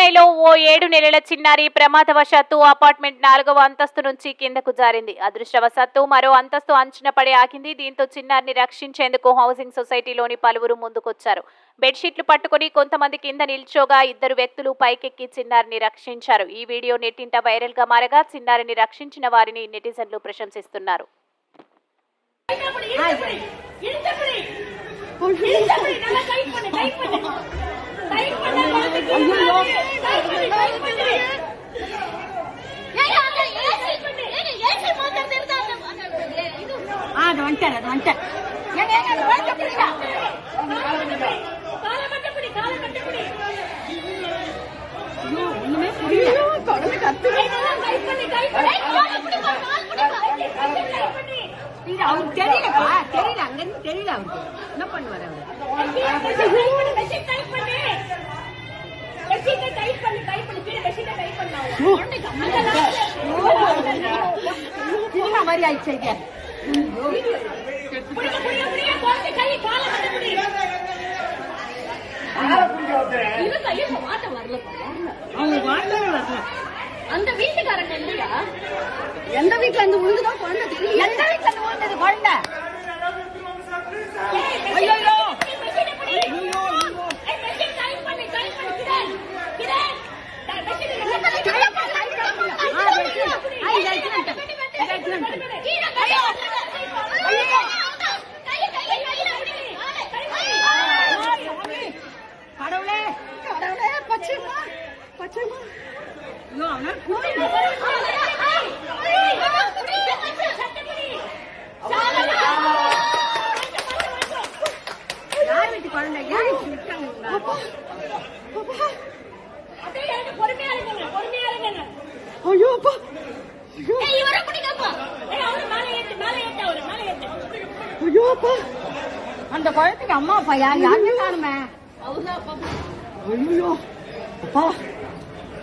చెన్నైలో ఓ ఏడు నెలల చిన్నారి ప్రమాదవశాత్తు అపార్ట్మెంట్ నాలుగవ అంతస్తు నుంచి కిందకు జారింది. అదృష్టవశాత్తు మరో అంతస్తు అంచున పడి ఆగింది. దీంతో చిన్నారిని రక్షించేందుకు హౌసింగ్ సొసైటీలోని పలువురు ముందుకొచ్చారు. బెడ్షీట్లు పట్టుకుని కొంతమంది కింద నిల్చోగా ఇద్దరు వ్యక్తులు పైకెక్కి చిన్నారిని రక్షించారు. ఈ వీడియో నెట్టింట వైరల్గా మారగా చిన్నారిని రక్షించిన వారిని నెటిజన్లు ప్రశంసిస్తున్నారు. வந்துட்டார் அது. ஐயோ, ஒண்ணுமே புரியல. இது அவருக்கு தெரியலப்பா தெரியல அங்க இருந்து தெரியல அவருக்கு. என்ன பண்ணுவார் அவரு? மாதிரி ஆயிடுச்சு அந்த வீட்டுக்காரங்க இல்லையா? எந்த வீட்டுல இருந்து குழந்தை தெரியல எந்த வீட்டுல இருந்து விழுந்தது குழந்தை? ஐயோ ஐயோ ஐயோ கடவுளே கடவுளே பச்சைமா பச்சைமா ஐயோ அவனா யார் வீட்டு குழந்தை யார் வீட்டு விட்டாங்க ஐயோ அப்பா ஐயோ அப்பா அந்த குழந்தைக்கு அம்மா அப்பா. யார் யாருமே காணுமே ஐயோ அப்பா.